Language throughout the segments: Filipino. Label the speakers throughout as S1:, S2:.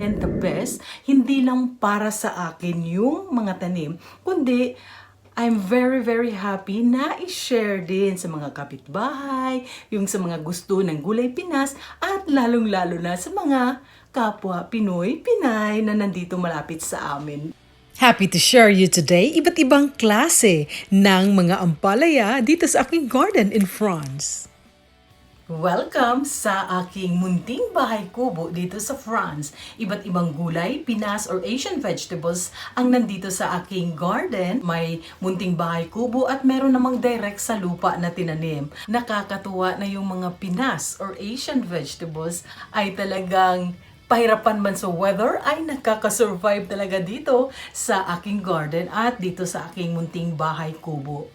S1: and the best, hindi lang para sa akin yung mga tanim, kundi I'm very, very happy na i-share din sa mga kapitbahay, yung sa mga gusto ng Gulay Pinas, at lalong-lalo na sa mga kapwa Pinoy, Pinay na nandito malapit sa amin.
S2: Happy to share you today iba't ibang klase ng mga ampalaya dito sa aking garden in France.
S1: Welcome sa aking munting bahay kubo dito sa France. Iba't ibang gulay, pinas or Asian vegetables ang nandito sa aking garden. May munting bahay kubo at meron namang direct sa lupa na tinanim. Nakakatuwa na yung mga pinas or Asian vegetables ay talagang pahirapan man sa weather ay nakakasurvive talaga dito sa aking garden at dito sa aking munting bahay kubo.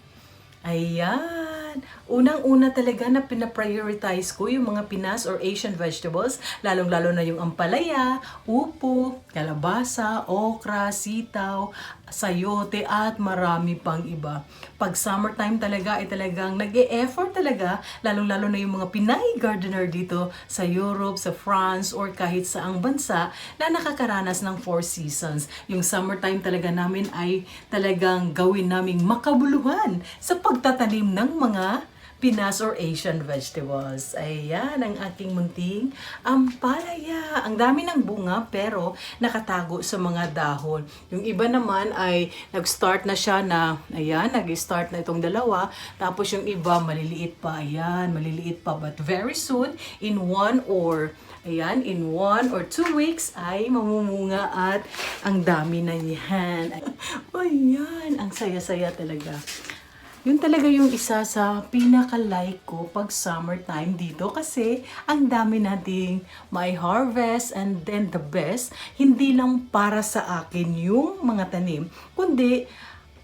S1: Ayan. Unang-una talaga na pinaprioritize ko yung mga Pinas or Asian vegetables, lalong-lalo na yung ampalaya, upo, kalabasa, okra, sitaw, sayote, at marami pang iba. Pag summertime talaga ay talagang nag effort talaga, lalong-lalo na yung mga Pinay gardener dito sa Europe, sa France, or kahit saang bansa na nakakaranas ng four seasons. Yung summertime talaga namin ay talagang gawin naming makabuluhan sa pagtatanim ng mga Pinas or Asian vegetables. Ayan, ang aking munting ampalaya. Ang dami ng bunga pero nakatago sa mga dahon. Yung iba naman ay nag-start na siya na, ayan, nag-start na itong dalawa. Tapos yung iba maliliit pa, ayan, maliliit pa. But very soon, in one or Ayan, in one or two weeks ay mamumunga at ang dami na niyan. Ayan, ang saya-saya talaga. Yun talaga yung isa sa pinaka-like ko pag summertime dito kasi ang dami nating may harvest and then the best, hindi lang para sa akin yung mga tanim, kundi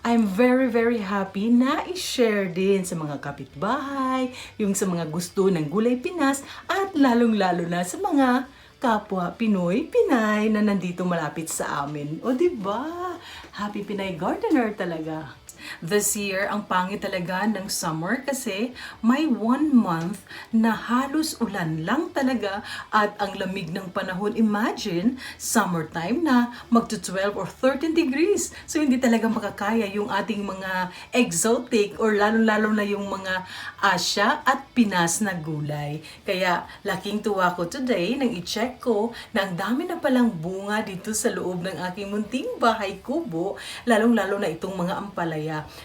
S1: I'm very, very happy na i-share din sa mga kapitbahay, yung sa mga gusto ng Gulay Pinas, at lalong-lalo na sa mga kapwa Pinoy, Pinay na nandito malapit sa amin. O ba? Happy Pinay Gardener talaga. This year, ang pangit talaga ng summer kasi may one month na halos ulan lang talaga at ang lamig ng panahon. Imagine, summertime na magto 12 or 13 degrees. So, hindi talaga makakaya yung ating mga exotic or lalo-lalo na yung mga Asya at Pinas na gulay. Kaya, laking tuwa ko today nang i-check ko na ang dami na palang bunga dito sa loob ng aking munting bahay kubo, lalong-lalo na itong mga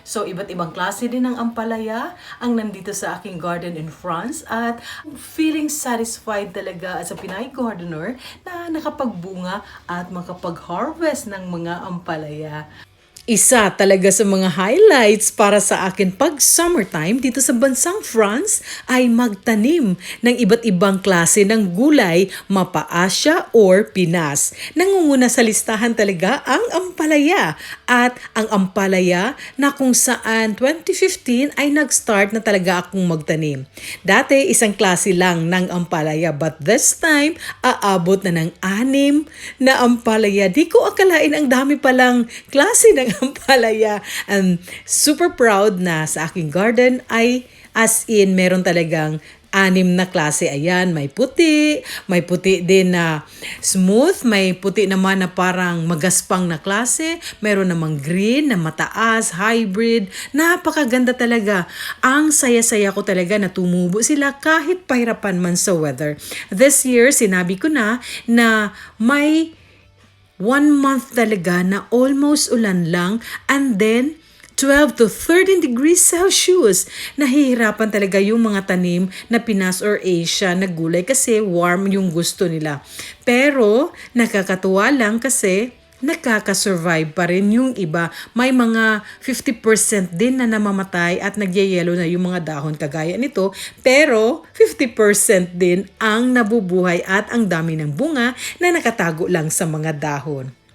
S1: So, iba't ibang klase din ng ampalaya ang nandito sa aking garden in France at feeling satisfied talaga as a Pinay gardener na nakapagbunga at makapag-harvest ng mga ampalaya.
S2: Isa talaga sa mga highlights para sa akin pag summertime dito sa bansang France ay magtanim ng iba't ibang klase ng gulay, mapa-Asya or Pinas. Nangunguna sa listahan talaga ang ampalaya at ang ampalaya na kung saan 2015 ay nag-start na talaga akong magtanim. Dati isang klase lang ng ampalaya but this time aabot na ng anim na ampalaya. Di ko akalain ang dami palang klase ng ampalaya. I'm super proud na sa aking garden ay as in meron talagang anim na klase. Ayan, may puti, may puti din na smooth, may puti naman na parang magaspang na klase, meron namang green na mataas, hybrid. Napakaganda talaga. Ang saya-saya ko talaga na tumubo sila kahit pahirapan man sa weather. This year, sinabi ko na na may one month talaga na almost ulan lang and then 12 to 13 degrees Celsius. Nahihirapan talaga yung mga tanim na Pinas or Asia na gulay kasi warm yung gusto nila. Pero nakakatuwa lang kasi nakaka-survive pa rin yung iba. May mga 50% din na namamatay at nagyayelo na yung mga dahon kagaya nito. Pero 50% din ang nabubuhay at ang dami ng bunga na nakatago lang sa mga dahon.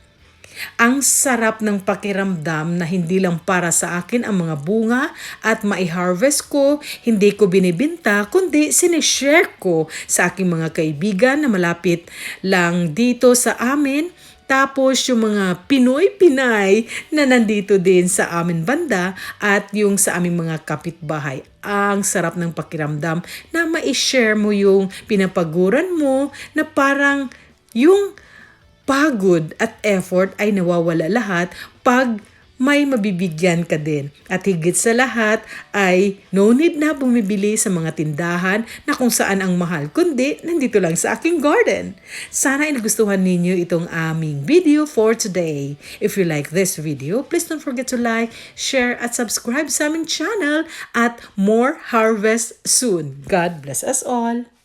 S2: Ang sarap ng pakiramdam na hindi lang para sa akin ang mga bunga at mai-harvest ko, hindi ko binibinta, kundi sinishare ko sa aking mga kaibigan na malapit lang dito sa amin tapos yung mga Pinoy-Pinay na nandito din sa amin banda at yung sa aming mga kapitbahay. Ang sarap ng pakiramdam na ma-share mo yung pinapaguran mo na parang yung pagod at effort ay nawawala lahat pag may mabibigyan ka din. At higit sa lahat ay no need na bumibili sa mga tindahan na kung saan ang mahal, kundi nandito lang sa aking garden. Sana ay nagustuhan ninyo itong aming video for today. If you like this video, please don't forget to like, share, at subscribe sa aming channel at more harvest soon. God bless us all!